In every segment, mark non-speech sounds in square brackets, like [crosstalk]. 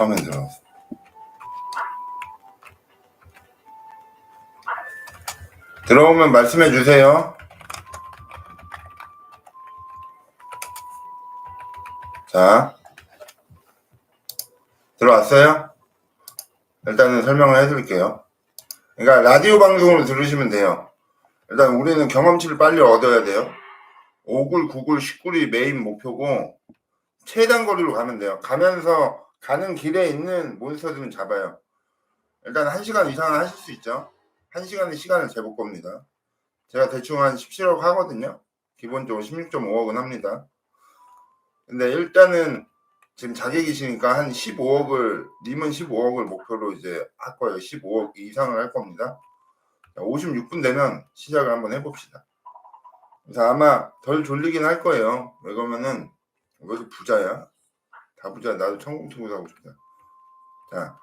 처음엔 들어갔어. 들어오면 말씀해 주세요. 자, 들어왔어요? 일단은 설명을 해드릴게요. 그러니까 라디오 방송을 들으시면 돼요. 일단 우리는 경험치를 빨리 얻어야 돼요. 5굴, 9굴, 10굴이 메인 목표고 최단 거리로 가면 돼요. 가면서 가는 길에 있는 몬스터들은 잡아요. 일단 1시간 이상은 하실 수 있죠. 1시간의 시간을 재볼 겁니다. 제가 대충 한 17억 하거든요. 기본적으로 16.5억은 합니다. 근데 일단은 지금 자객이시니까 한 15억을 님은 15억을 목표로 이제 할 거예요. 15억 이상을 할 겁니다. 56분 되면 시작을 한번 해봅시다. 그래서 아마 덜 졸리긴 할 거예요. 왜 그러면은 왜 이렇게 부자야? 다 부자. 나도 천공투구 하고 싶다. 자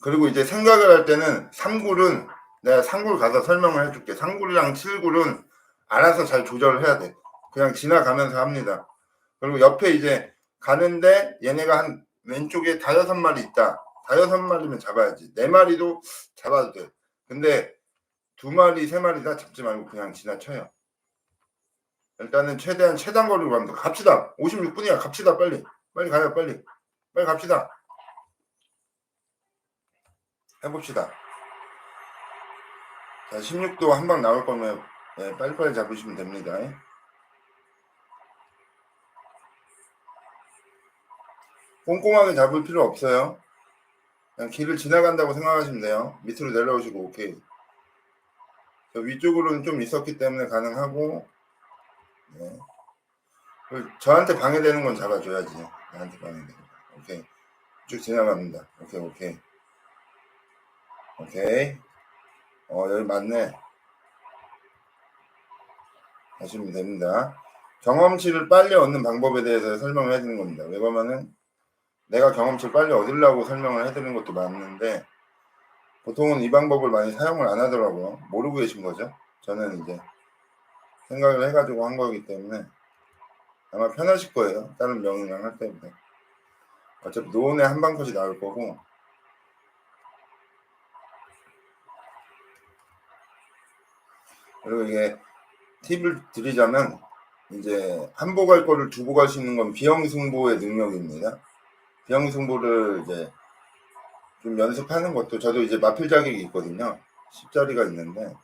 그리고 이제 생각을 할 때는 3굴은 내가 3굴 가서 설명을 해줄게. 3굴이랑 7굴은 알아서 잘 조절을 해야 돼. 그냥 지나가면서 합니다. 그리고 옆에 이제 가는데 얘네가 한 왼쪽에 다여섯 마리 있다. 다여섯 마리면 잡아야지. 네 마리도 잡아도 돼. 근데 두 마리, 세 마리 다 잡지 말고 그냥 지나쳐요. 일단은 최대한 최단 거리로 갑니다. 갑시다. 56분이야. 갑시다. 빨리. 빨리 가요. 빨리. 빨리 갑시다. 해봅시다. 자, 16도 한 방 나올 거면 예, 빨리빨리 잡으시면 됩니다. 꼼꼼하게 잡을 필요 없어요. 그냥 길을 지나간다고 생각하시면 돼요. 밑으로 내려오시고 오케이. 저 위쪽으로는 좀 있었기 때문에 가능하고 네. 그리고 저한테 방해되는 건 잡아줘야지. 나한테 방해되는 거. 오케이. 쭉 지나갑니다. 오케이 오케이. 오케이. 어 여기 맞네. 하시면 됩니다. 경험치를 빨리 얻는 방법에 대해서 설명을 해드리는 겁니다. 왜 그러면은 내가 경험치를 빨리 얻으려고 설명을 해드리는 것도 맞는데 보통은 이 방법을 많이 사용을 안 하더라고요. 모르고 계신 거죠. 저는 이제 생각을 해가지고 한 거기 때문에 아마 편하실 거예요. 다른 명이랑 할 때보다. 어차피 노원에 한방 컷이 나올 거고 그리고 이게 팁을 드리자면 이제 갈 거를 갈수 있는 건 비형승보의 능력입니다. 비형승보를 이제 좀 연습하는 것도 저도 이제 마필 자격이 있거든요. 10자리가 있는데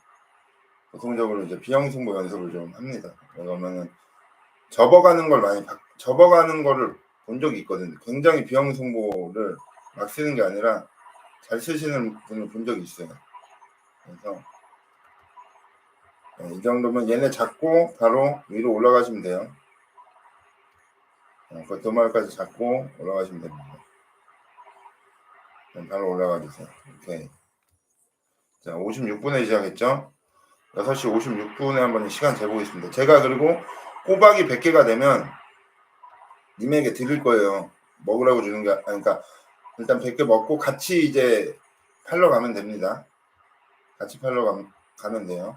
보통적으로 이제 비형승보 연습을 좀 합니다. 그러면은 접어가는 걸 많이 바- 접어가는 거를 본 적이 있거든요. 굉장히 비형승보를 막 쓰는 게 아니라 잘 쓰시는 분을 본 적이 있어요. 그래서 네, 이 정도면 얘네 잡고 바로 위로 올라가시면 돼요. 어, 그 도마까지 잡고 올라가시면 됩니다. 그럼 바로 올라가 주세요. 오케이. 자, 56분에 시작했죠? 6시 56분에 한번 시간 재보겠습니다. 제가 그리고 꼬박이 100개가 되면 님에게 드릴 거예요. 먹으라고 주는 게, 아니, 그러니까 일단 100개 먹고 같이 이제 팔러 가면 됩니다. 같이 팔러 가, 가면 돼요.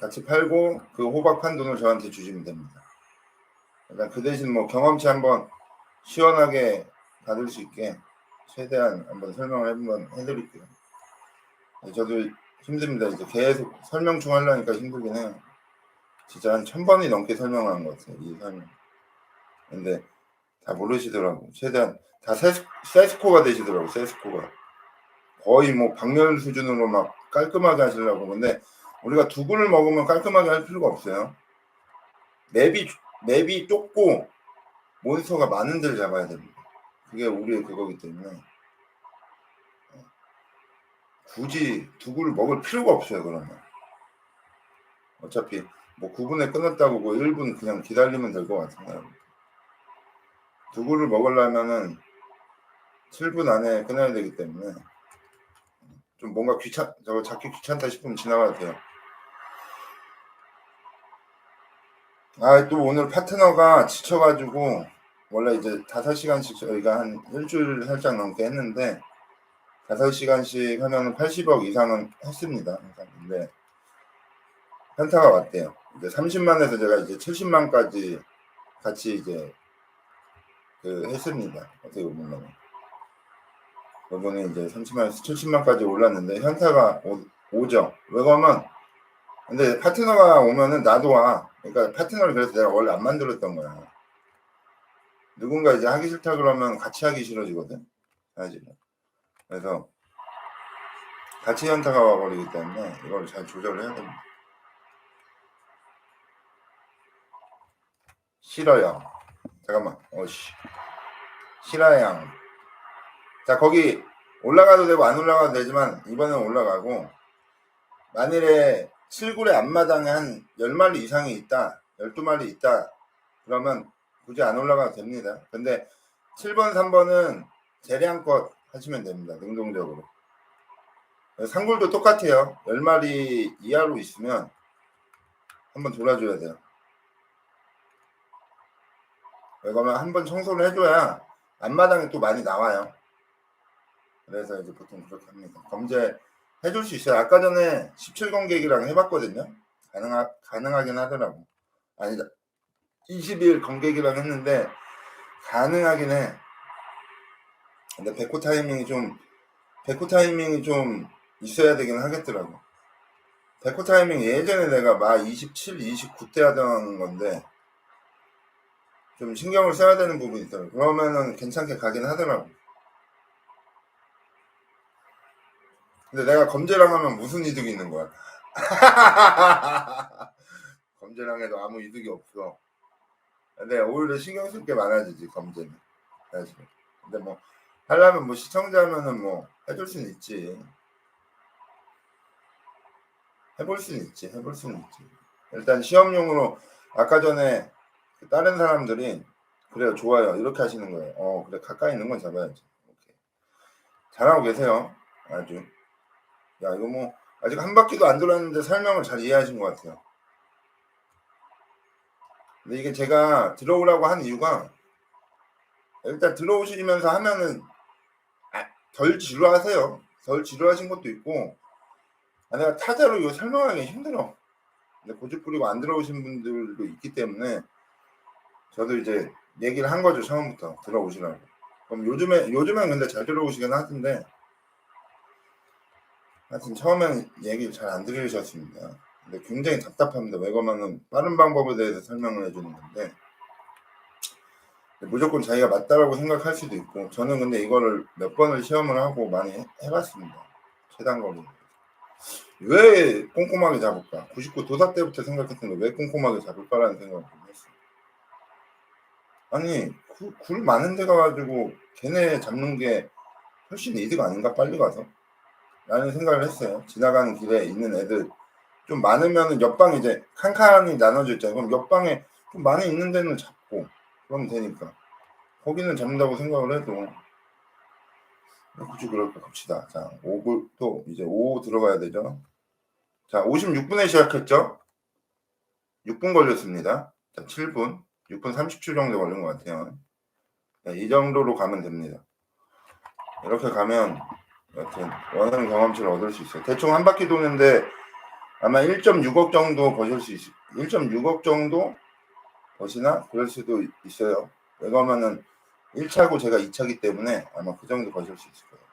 같이 팔고 그 호박 판 돈을 저한테 주시면 됩니다. 일단 그 대신 뭐 경험치 한번 시원하게 받을 수 있게 최대한 한번 설명을 한번 해드릴게요. 네, 저도 힘듭니다. 이제 계속 설명충 하려니까 힘들긴 해요. 진짜 한 천 번이 넘게 설명한 것 같아요. 이 설명. 근데 다 모르시더라고. 최대한 다 세스, 세스코가 되시더라고. 세스코가. 거의 뭐 박멸 수준으로 막 깔끔하게 하시려고. 근데 우리가 두근을 먹으면 깔끔하게 할 필요가 없어요. 맵이 맵이 좁고 몬스터가 많은 데를 잡아야 됩니다. 그게 우리의 그거기 때문에 어, 굳이 두구를 먹을 필요가 없어요. 그러면 어차피 뭐 9분에 끊었다고 뭐 1분 그냥 기다리면 될 것 같은데요. 두구를 먹으려면은 7분 안에 끊어야 되기 때문에 좀 뭔가 귀찮 저거 잡기 귀찮다 싶으면 지나가도 돼요. 아, 또 오늘 파트너가 지쳐가지고, 원래 이제 5시간씩 저희가 한 일주일 살짝 넘게 했는데, 5시간씩 하면 80억 이상은 했습니다. 근데, 현타가 왔대요. 이제 30만에서 제가 이제 70만까지 같이 이제 그 했습니다. 어떻게 보면 이번에 이제 30만에서 70만까지 올랐는데 현타가 오, 오죠. 왜 그러면 근데 파트너가 오면은 나도 와. 그러니까 파트너를 그래서 내가 원래 안 만들었던 거야. 누군가 이제 하기 싫다 그러면 같이 하기 싫어지거든. 사실. 그래서 같이 현타가 와버리기 때문에 이걸 잘 조절을 해야 됩니다. 싫어요. 잠깐만. 어씨. 싫어요. 자, 거기 올라가도 되고 안 올라가도 되지만 이번엔 올라가고 만일에 7굴의 앞마당에 한 10마리 이상이 있다. 12마리 있다. 그러면 굳이 안 올라가도 됩니다. 근데 7번, 3번은 재량껏 하시면 됩니다. 능동적으로. 상굴도 똑같아요. 10마리 이하로 있으면 한번 돌아줘야 돼요. 왜냐면 한번 청소를 해줘야 앞마당에 또 많이 나와요. 그래서 이제 보통 그렇게 합니다. 검제 해줄 수 있어요. 아까 전에 17검객이랑 해봤거든요. 가능하, 가능하긴 하더라고. 아니다. 20일 검객이랑 했는데 가능하긴 해. 근데 백호 타이밍이 좀 백호 타이밍이 좀 있어야 되긴 하겠더라고. 백호 타이밍 예전에 내가 막 27, 29 때 하던 건데 좀 신경을 써야 되는 부분이 있더라고. 그러면은 괜찮게 가긴 하더라고. 근데 내가 검제랑 하면 무슨 이득이 있는 거야? [laughs] 검제랑 해도 아무 이득이 없어. 근데 오히려 신경 쓸 게 많아지지 검제는 사실. 근데 뭐 하려면 뭐 시청자면은 뭐 해줄 수는 있지. 해볼 수는 있지. 해볼 수는 있지. 일단 시험용으로 아까 전에 그 다른 사람들이 그래요 좋아요 이렇게 하시는 거예요. 어 그래 가까이 있는 건 잡아야지. 오케이. 잘하고 계세요. 아주. 야 이거 뭐 아직 한 바퀴도 안 돌았는데 설명을 잘 이해하신 것 같아요. 근데 이게 제가 들어오라고 한 이유가 일단 들어오시면서 하면은 아, 덜 지루하세요. 덜 지루하신 것도 있고 아, 내가 타자로 이거 설명하기 힘들어. 근데 고집 부리고 안 들어오신 분들도 있기 때문에 저도 이제 얘기를 한 거죠 처음부터 들어오시라고. 그럼 요즘에 요즘엔 근데 잘 들어오시긴 하던데 하여튼 처음엔 얘기를 잘 안 들으셨습니다. 근데 굉장히 답답합니다. 왜 그러면은 빠른 방법에 대해서 설명을 해주는 건데 무조건 자기가 맞다라고 생각할 수도 있고 저는 근데 이거를 몇 번을 시험을 하고 많이 해- 해봤습니다. 최단 거리. 왜 꼼꼼하게 잡을까? 99 도사 때부터 생각했는데 왜 꼼꼼하게 잡을까라는 생각을 좀 했어요. 아니 굴, 굴 많은 데 가가지고 걔네 잡는 게 훨씬 이득 아닌가 빨리 가서 라는 생각을 했어요. 지나가는 길에 있는 애들 좀 많으면 옆방 이제 칸칸이 나눠져 있잖아요. 그럼 옆방에 좀 많이 있는 데는 잡고 그러면 되니까 거기는 잡는다고 생각을 해도 굳이 그럴까 갑시다. 자, 5분 또 이제 5 들어가야 되죠. 자, 56분에 시작했죠. 6분 걸렸습니다. 자, 7분, 6분 30초 정도 걸린 것 같아요. 네, 이 정도로 가면 됩니다. 이렇게 가면 여튼 원하는 경험치를 얻을 수 있어요. 대충 한 바퀴 도는데 아마 1.6억 정도 버실 수 있, 1.6억 정도 버시나 그럴 수도 있어요. 왜냐면은 1차고 제가 2차기 때문에 아마 그 정도 버실 수 있을 거예요.